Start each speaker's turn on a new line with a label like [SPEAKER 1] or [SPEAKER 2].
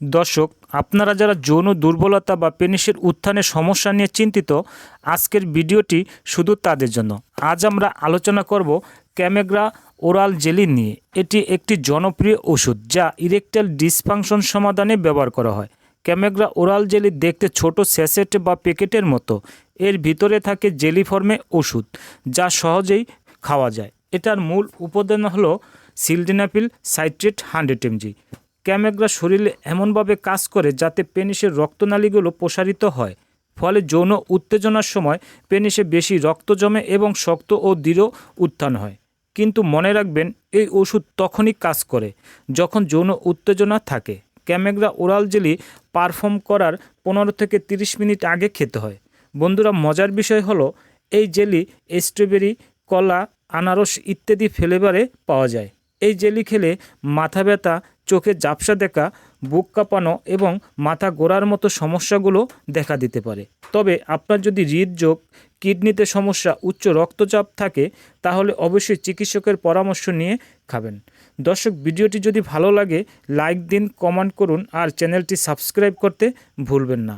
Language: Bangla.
[SPEAKER 1] দর্শক, আপনারা যারা যৌন দুর্বলতা বা পেনিসের উত্থানের সমস্যা নিয়ে চিন্তিত, আজকের ভিডিওটি শুধু তাদের জন্য। আজ আমরা আলোচনা করব ক্যামেগ্রা ওরাল জেলি নিয়ে। এটি একটি জনপ্রিয় ওষুধ যা ইরেকটাইল ডিসফাংশন সমাধানে ব্যবহার করা হয়। ক্যামেগ্রা ওরাল জেলি দেখতে ছোট স্যাসেট বা প্যাকেটের মতো। এর ভিতরে থাকে জেলি ফর্মে ওষুধ, যা সহজেই খাওয়া যায়। এটার মূল উপাদান হলো sildenafil citrate hundred MG. Kamagra শরীরে এমনভাবে কাজ করে যাতে পেনিসের রক্তনালীগুলো প্রসারিত হয়। ফলে যৌন উত্তেজনার সময় পেনিসে বেশি রক্ত জমে এবং শক্ত ও দৃঢ় উত্থান হয়। কিন্তু মনে রাখবেন, এই ওষুধ তখনই কাজ করে, যখন যৌন উত্তেজনা থাকে। ক্যামেগ্রা ওরাল জেলি পারফর্ম করার পনেরো থেকে তিরিশ মিনিট আগে খেতে হয়। বন্ধুরা, মজার বিষয় হলো, এই জেলি স্ট্রবেরি, কলা, আনারস ইত্যাদি ফ্লেভারে পাওয়া যায়। এই জেলি খেলে মাথা ব্যথা চোখে ঝাপসা দেখা, বুক কাঁপানো এবং মাথা গোড়ার মতো সমস্যাগুলো দেখা দিতে পারে। তবে আপনার যদি হৃদযোগ কিডনিতে সমস্যা, উচ্চ রক্তচাপ থাকে, তাহলে অবশ্যই চিকিৎসকের পরামর্শ নিয়ে খাবেন। দর্শক, ভিডিওটি যদি ভালো লাগে, লাইক দিন, কমেন্ট করুন আর চ্যানেলটি সাবস্ক্রাইব করতে ভুলবেন না।